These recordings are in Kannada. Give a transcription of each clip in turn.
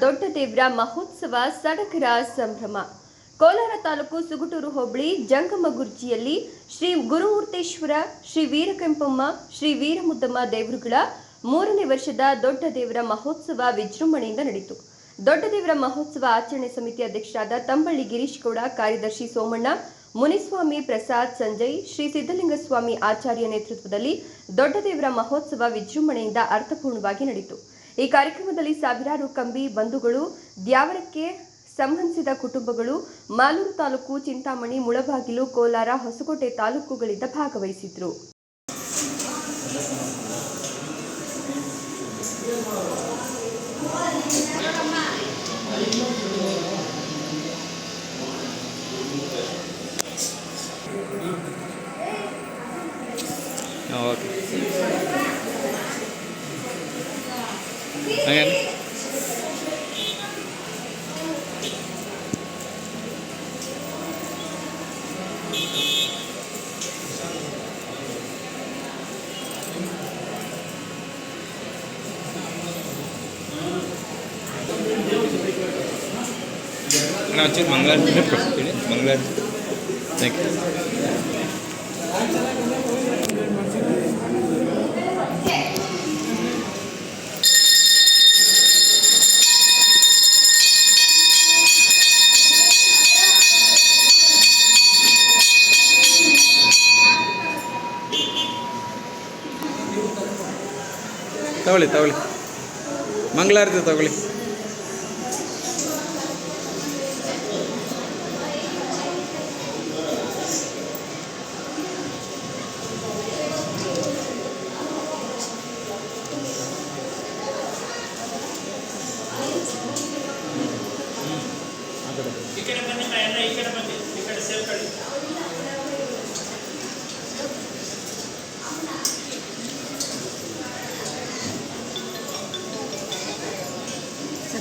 ದೊಡ್ಡ ದೇವರ ಮಹೋತ್ಸವ ಸಡಗರ ಸಂಭ್ರಮ. ಕೋಲಾರ ತಾಲೂಕು ಸುಗುಟೂರು ಹೋಬಳಿ ಜಂಗಮಗುರ್ಜಿಯಲ್ಲಿ ಶ್ರೀ ಗುರುಮೂರ್ತೇಶ್ವರ, ಶ್ರೀ ವೀರಕೆಂಪಮ್ಮ, ಶ್ರೀ ವೀರಮುದ್ದಮ್ಮ ದೇವರುಗಳ ಮೂರನೇ ವರ್ಷದ ದೊಡ್ಡ ದೇವರ ಮಹೋತ್ಸವ ವಿಜೃಂಭಣೆಯಿಂದ ನಡೆಯಿತು. ದೊಡ್ಡ ದೇವರ ಮಹೋತ್ಸವ ಆಚರಣೆ ಸಮಿತಿ ಅಧ್ಯಕ್ಷರಾದ ತಂಬಳ್ಳಿ ಗಿರೀಶ್ ಗೌಡ, ಕಾರ್ಯದರ್ಶಿ ಸೋಮಣ್ಣ, ಮುನಿಸ್ವಾಮಿ ಪ್ರಸಾದ್ ಸಂಜಯ್, ಶ್ರೀ ಸಿದ್ದಲಿಂಗಸ್ವಾಮಿ ಆಚಾರ್ಯ ನೇತೃತ್ವದಲ್ಲಿ ದೊಡ್ಡ ದೇವರ ಮಹೋತ್ಸವ ವಿಜೃಂಭಣೆಯಿಂದ ಅರ್ಥಪೂರ್ಣವಾಗಿ ನಡೆಯಿತು. ಈ ಕಾರ್ಯಕ್ರಮದಲ್ಲಿ ಸಾವಿರಾರು ಕಂಬಿ, ಬಂಧುಗಳು, ದ್ಯಾವರಕ್ಕೆ ಸಂಬಂಧಿಸಿದ ಕುಟುಂಬಗಳು, Malur taluk Chintamani, Mulbagal, Kolar, Hosakote ತಾಲೂಕುಗಳಿಂದ ಭಾಗವಹಿಸಿದ್ರು. Ayan. Nacir manggal, ini bro. Thank you. ತಗೊಳ್ಳಿ ತಗೊಳ್ಳಿ. ಮಂಗಳಾರತಿ ತಗೊಳ್ಳಿ.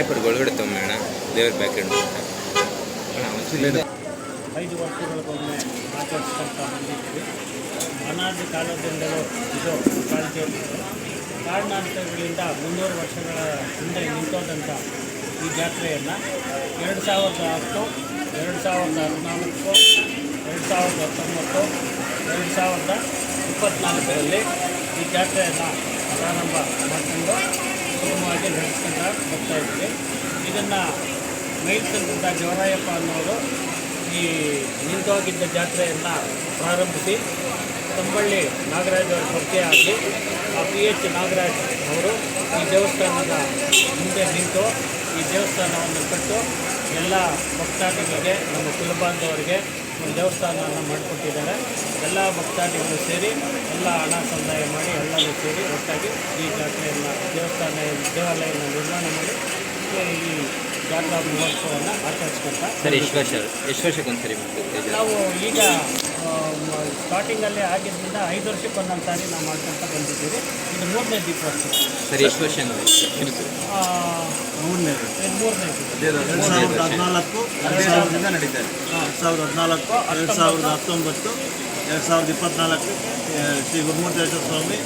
ಪೇಪರ್ ಒಳಗಡೆ ತೊಗೊಂಬೇಡ ದೇವ್ರ ಬ್ಯಾಕೆಂಡ್ ಐದು ವರ್ಷಗಳಿಗೊಮ್ಮೆ ಆಚರಿಸ್ಕೊಂತ ಬಂದಿದ್ದೀವಿ ಅನಾದಿ ಕಾಲದಿಂದಲೂ ಇದು ಕಾಳಜಿಯಲ್ಲಿ ಕಾರಣಾಂತರಗಳಿಂದ ಮುನ್ನೂರು ವರ್ಷಗಳ ಹಿಂದೆ ನಿಂತೋದಂಥ ಈ ಜಾತ್ರೆಯನ್ನು ಎರಡು ಸಾವಿರದ ಹತ್ತು, ಎರಡು ಸಾವಿರದ ಹದಿನಾಲ್ಕು, ಎರಡು ಸಾವಿರದ ಹತ್ತೊಂಬತ್ತು, ಎರಡು ಸಾವಿರದ ಇಪ್ಪತ್ತ್ನಾಲ್ಕರಲ್ಲಿ ಈ ಜಾತ್ರೆಯನ್ನು ಪ್ರಾರಂಭ ಮಾಡಿಕೊಂಡು ಸುಗಮವಾಗಿ ನಡೆಸ್ಕೊಂಡ ಬರ್ತಾ ಇದ್ದೀವಿ ಇದನ್ನು ಮೈಲ್ಕಂದ ಜವರಾಯಪ್ಪ ಅನ್ನೋರು ಈ ನಿಂತೋಗಿದ್ದ ಜಾತ್ರೆಯನ್ನು ಪ್ರಾರಂಭಿಸಿ ತಂಬಳ್ಳಿ ನಾಗರಾಜ್ ಅವರ ಪರಿಚಯ ಆಗಿ ಆ ಪಿ ಎಚ್ ನಾಗರಾಜ್ ಅವರು ಈ ದೇವಸ್ಥಾನದ ಮುಂದೆ ನಿಂತು ಈ ದೇವಸ್ಥಾನವನ್ನು ಕಟ್ಟು ಎಲ್ಲ ಭಕ್ತಾದಿಗಳಿಗೆ ನಮ್ಮ ಕುಲಬಾಂಧವರಿಗೆ ಒಂದು ದೇವಸ್ಥಾನವನ್ನು ಮಾಡಿಕೊಟ್ಟಿದ್ದಾರೆ. ಎಲ್ಲ ಭಕ್ತಾದಿಗಳು ಸೇರಿ ಎಲ್ಲ ಹಣ ಸಂದಾಯ ಮಾಡಿ ಎಲ್ಲರೂ ಸೇರಿ ಒಟ್ಟಾಗಿ ಈ ಜಾತ್ರೆಯನ್ನು ದೇವಸ್ಥಾನ ದೇವಾಲಯವನ್ನು ನಿರ್ಮಾಣ ಮಾಡಿ ಈ ಜಾತ್ರಾ ಮಹೋತ್ಸವವನ್ನು ಆಚರಿಸ್ಕೊಳ್ತಾ ಸರಿ ಎಷ್ಟು ವರ್ಷ ಎಷ್ಟು ವರ್ಷಕ್ಕೆ ಒಂದ್ಸರಿ ಮಾಡ್ತೀವಿ ನಾವು ಈಗ ಸ್ಟಾರ್ಟಿಂಗಲ್ಲಿ ಆಗಿದ್ದರಿಂದ ಐದು ವರ್ಷಕ್ಕೆ ಒಂದೊಂದು ಸಾರಿ ನಾವು ಮಾಡ್ಕೊಂತ ಬಂದಿದ್ದೀವಿ. ಇದು ಮೂರನೇ ದೀಪೋತ್ಸವ ಸರಿ ಎಷ್ಟು ವರ್ಷ ಮೂರನೇ ಇದು ಮೂರನೇ ಎರಡು ಸಾವಿರದ ಹದಿನಾಲ್ಕು ಎರಡು ಸಾವಿರದಿಂದ ನಡೀತಾ ಇದೆ. ಎರಡು ಸಾವಿರದ ಹದಿನಾಲ್ಕು ಎರಡು ಸಾವಿರದ ಹತ್ತೊಂಬತ್ತು ಎರಡು ಸಾವಿರದ ಇಪ್ಪತ್ನಾಲ್ಕು ಶ್ರೀ ಗುರುಮೂರ್ತೇಶ್ವರ ಸ್ವಾಮಿ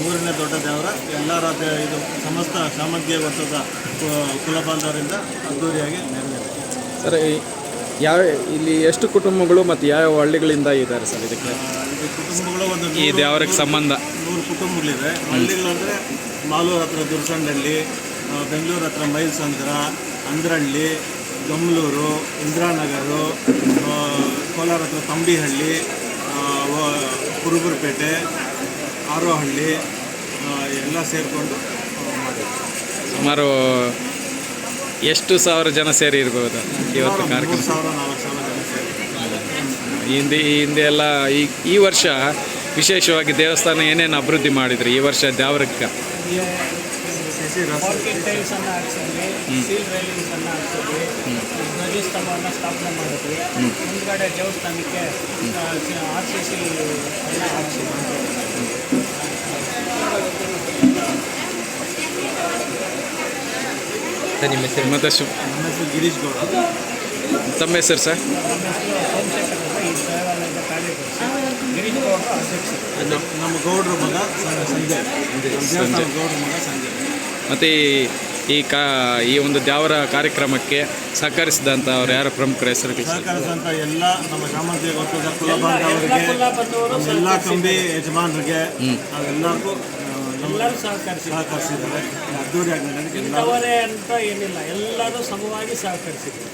ಮೂರನೇ ದೊಡ್ಡ ದೇವರ ಎಲ್ಲ ರಾಜ್ಯ ಇದು ಸಮಸ್ತ ಸಾಮಗ್ರಿಯ ವರ್ಷದ ಕುಲಬಾಂಧವರಿಂದ ಅದ್ದೂರಿಯಾಗಿ ನೆರವೇರಿದೆ. ಸರ್ ಈ- ಯಾವ ಇಲ್ಲಿ ಎಷ್ಟು ಕುಟುಂಬಗಳು ಮತ್ತು ಯಾವ ಹಳ್ಳಿಗಳಿಂದ ಇದ್ದಾರೆ ಸರ್ ಇದಕ್ಕೆ? ಈ ಕುಟುಂಬಗಳು ಒಂದು ಇದೆ ಅವ್ರಿಗೆ ಸಂಬಂಧ? ನೂರು ಕುಟುಂಬಗಳಿವೆ. ಹಳ್ಳಿಗಳಂದರೆ ಮಾಲೂರು ಹತ್ರ ದುರ್ಸಂಡಳ್ಳಿ ಆ, ಬೆಂಗಳೂರು ಹತ್ರ ಮೈಲ್ಸಂದ್ರ ಅಂದ್ರಹಳ್ಳಿ ಗಮ್ಲೂರು ಇಂದಿರಾನಗರು ಆ, ಕೋಲಾರ ಹತ್ರ ತಂಬಿಹಳ್ಳಿ ಆ, ವ- ಕುರುಬುರಪೇಟೆ ಆರೋಹಳ್ಳಿ ಆ, ಎಲ್ಲ ಸೇರಿಕೊಂಡು ಮಾಡಿದ್ವಿ ಸುಮಾರು ಎಷ್ಟು ಸಾವಿರ ಜನ ಸೇರಿ ಇರ್ಬೋದು ಇವತ್ತು ಕಾರ್ಯಕ್ರಮ? ಹಿಂದೆ ಈ ಹಿಂದೆ ಎಲ್ಲ ಈ ಈ ವರ್ಷ ವಿಶೇಷವಾಗಿ ದೇವಸ್ಥಾನ ಏನೇನು ಅಭಿವೃದ್ಧಿ ಮಾಡಿದ್ರಿ? ಈ ವರ್ಷ ದ್ಯಾವರಕ್ಕೆ? ಸರ್ ನಿಮ್ಮ ಹೆಸರು? ಮತ್ತು ಶು ನನ್ನ ಹೆಸರು ಗಿರೀಶ್ ಗೌಡ. ತಮ್ಮ ಹೆಸರು ಸರ್? ಗಿರೀಶ್ ಅಧ್ಯಕ್ಷರು ನಮ್ಮ ನಮ್ಮ ಗೌಡ್ರ ಮಗ ಸಂಜಯ್. ಗೌಡ್ರ ಮಗ ಸಂಜಯ್. ಮತ್ತು ಈ- ಈ ಕಾ ಈ ಒಂದು ದ್ಯಾವರ ಕಾರ್ಯಕ್ರಮಕ್ಕೆ ಸಹಕರಿಸಿದಂಥ ಅವ್ರು ಯಾರು ಪ್ರಮುಖರ ಹೆಸರು ಸಹಕರಿಸಿದಂಥ ಎಲ್ಲ ನಮ್ಮ ಶಾಮಂತಿ ಕುಲಭಾಂಗ ಅವರಿಗೆ ಎಲ್ಲ ಕಂಬಿ ಯಜಮಾನರಿಗೆ ನಾವೆಲ್ಲರಿಗೂ ನಮ್ಮ ಎಲ್ಲರೂ ಸಹಕರಿಸಿ. ಸಹಕರಿಸಿದ್ದಾರೆ. ಅದ್ದೂರಿಯಾಗಿ ಎಲ್ಲ ಅಂತ ಏನಿಲ್ಲ. ಎಲ್ಲರೂ ಸಮವಾಗಿ ಸಹಕರಿಸಿದ್ರು